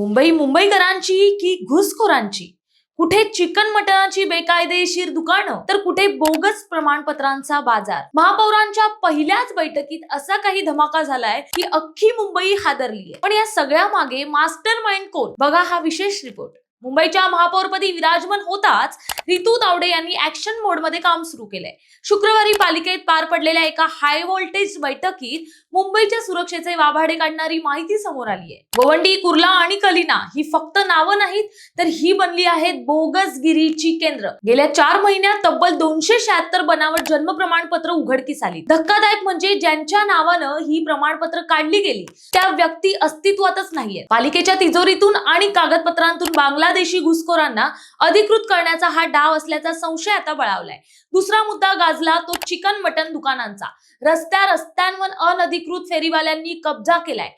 मुंबई मुंबईकरांची की घुसखोरांची? कुठे चिकन मटणाची बेकायदेशीर दुकानं? तर कुठे बोगस प्रमाणपत्रांचा बाजार? महापौरांच्या पहिल्याच बैठकीत असा काही धमाका झालाय की अख्खी मुंबई हादरलीय. पण या सगळ्या मागे मास्टर माइंड कोण? बघा हा विशेष रिपोर्ट. मुंबईच्या महापौरपदी विराजमान होताच रितू तावडे यांनी ऍक्शन मोडमध्ये काम सुरू केलंय. शुक्रवारी पालिकेत पार पडलेल्या एका हाय व्होल्टेज बैठकीत मुंबईच्या सुरक्षेचे वाभाडे काढणारी माहिती समोर आली आहे गोवंडी कुर्ला आणि कलिना ही फक्त नावं नाहीत तर ही बनली आहेत बोगसगिरीची केंद्र. गेल्या चार महिन्यात तब्बल दोनशे शहात्तर बनावट जन्म प्रमाणपत्र उघडकीस आली. धक्कादायक म्हणजे ज्यांच्या नावानं ही प्रमाणपत्र काढली गेली त्या व्यक्ती अस्तित्वातच नाहीये पालिकेच्या तिजोरीतून आणि कागदपत्रांतून बांगला बांगलादेशी घुसखोरांना अधिकृत करण्याचा हा डाव असल्याचा संशय आता बळावलाय. दुसरा मुद्दा गाजला तो चिकन मटन दुकानांचा. रस्त्या रस्त्यांवर अनधिकृत फेरीवाल्यांनी कब्जा केलाय.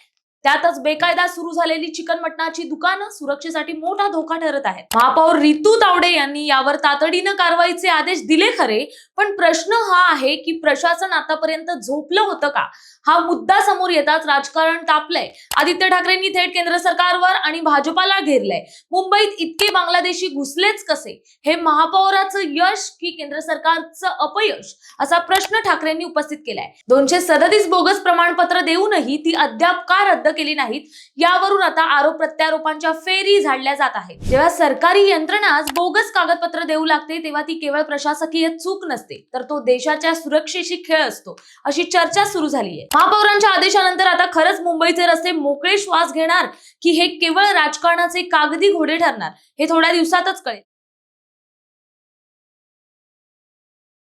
त्यातच बेकायदा सुरू झालेली चिकन मटणाची दुकानं सुरक्षेसाठी मोठा धोका ठरत आहेत. महापौर रितू तावडे यांनी यावर तातडीनं कारवाईचे आदेश दिले खरे पण प्रश्न हा आहे की प्रशासन आतापर्यंत झोपलं होतं का? हा मुद्दा समोर येताच राजकारण तापलंय. आदित्य ठाकरेंनी थेट केंद्र सरकारवर आणि भाजपाला घेरलंय. मुंबईत इतके बांगलादेशी घुसलेच कसे? हे महापौराचं यश की केंद्र सरकारचं अपयश? असा प्रश्न ठाकरेंनी उपस्थित केलाय. दोनशे सदतीस बोगस प्रमाणपत्र देऊनही ती अद्याप का रद्द केली नाहीत. यावरून आता आरोप प्रत्यारोपांच्या फेरी झाडल्या जात आहेत. जेव्हा सरकारी यंत्रणाच बोगस कागदपत्र देऊ लागते तेव्हा ती केवळ प्रशासकीय चूक नसते तर तो देशाच्या सुरक्षेशी खेळ असतो अशी चर्चा सुरू झाली आहे महापौरांच्या आदेशानंतर आता खरंच मुंबईचे रस्ते मोकळे श्वास घेणार की हे केवळ राजकारणाचे कागदी घोडे ठरणार हे थोड्या दिवसातच कळेल.